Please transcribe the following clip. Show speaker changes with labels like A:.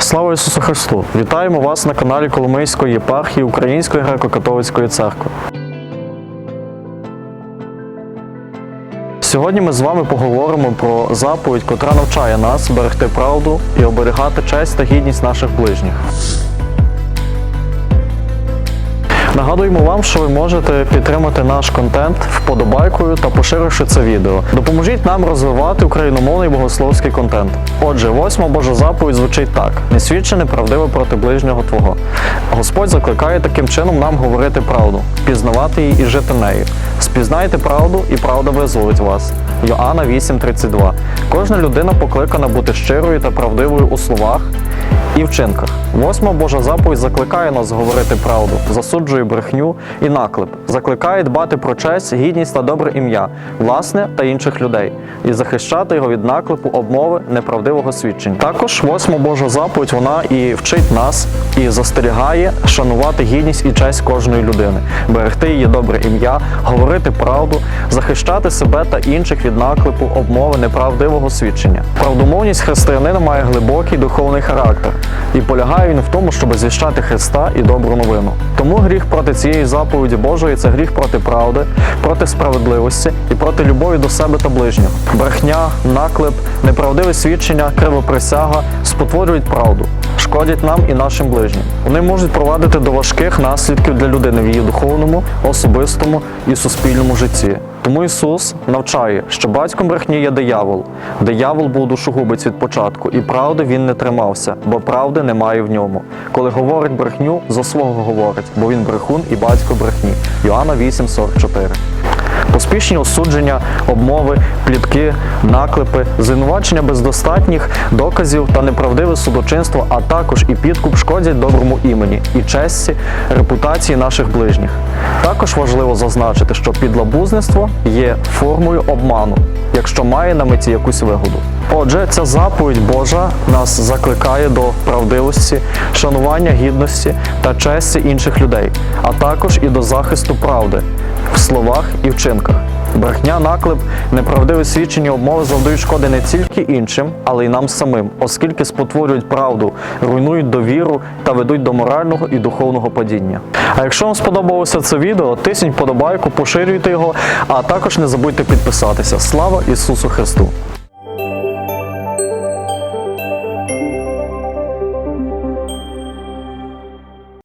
A: Слава Ісусу Христу! Вітаємо вас на каналі Коломийської єпархії Української греко-католицької церкви. Сьогодні ми з вами поговоримо про заповідь, котра навчає нас берегти правду і оберігати честь та гідність наших ближніх. Нагадуємо вам, що ви можете підтримати наш контент вподобайкою та поширивши це відео. Допоможіть нам розвивати україномовний богословський контент. Отже, восьма Божа заповідь звучить так: не свідчи неправдиво проти ближнього твого. Господь закликає таким чином нам говорити правду, пізнавати її і жити нею. Спізнайте правду, і правда визволить вас. Йоанна 8:32. Кожна людина покликана бути щирою та правдивою у словах і вчинках. Восьма Божа заповідь закликає нас говорити правду, засуджує брехню і наклеп, закликає дбати про честь, гідність та добре ім'я, власне та інших людей, і захищати його від наклепу, обмови, неправдивого свідчення. Також восьма Божа заповідь вона і вчить нас, і застерігає шанувати гідність і честь кожної людини, берегти її добре ім'я, говорити правду, захищати себе та інших від наклепу, обмови, неправдивого свідчення. Правдомовність християнина має глибокий духовний характер, і полягає він в тому, щоб звіщати Христа і добру новину. Тому гріх проти цієї заповіді Божої це гріх проти правди, проти справедливості і проти любові до себе та ближнього. Брехня, наклеп, неправдиве свідчення, кривоприсяга спотворюють правду. Шкодять нам і нашим ближнім. Вони можуть провадити до важких наслідків для людини в її духовному, особистому і суспільному житті. Тому Ісус навчає, що батьком брехні є диявол. Диявол був душогубець від початку, і правди він не тримався, бо правди немає в ньому. Коли говорить брехню, за свого говорить, бо він брехун і батько брехні. Йоанна 8,44 Поспішні осудження, обмови, плітки, наклепи, звинувачення без достатніх доказів та неправдиве судочинство, а також і підкуп шкодять доброму імені і честі, репутації наших ближніх. Також важливо зазначити, що підлабузництво є формою обману, якщо має на меті якусь вигоду. Отже, ця заповідь Божа нас закликає до правдивості, шанування гідності та честі інших людей, а також і до захисту правди словах і вчинках. Брехня, наклеп, неправдиве свідчення обмови завдають шкоди не тільки іншим, але й нам самим, оскільки спотворюють правду, руйнують довіру та ведуть до морального і духовного падіння. А якщо вам сподобалося це відео, тисніть подобайку, поширюйте його, а також не забудьте підписатися. Слава Ісусу Христу!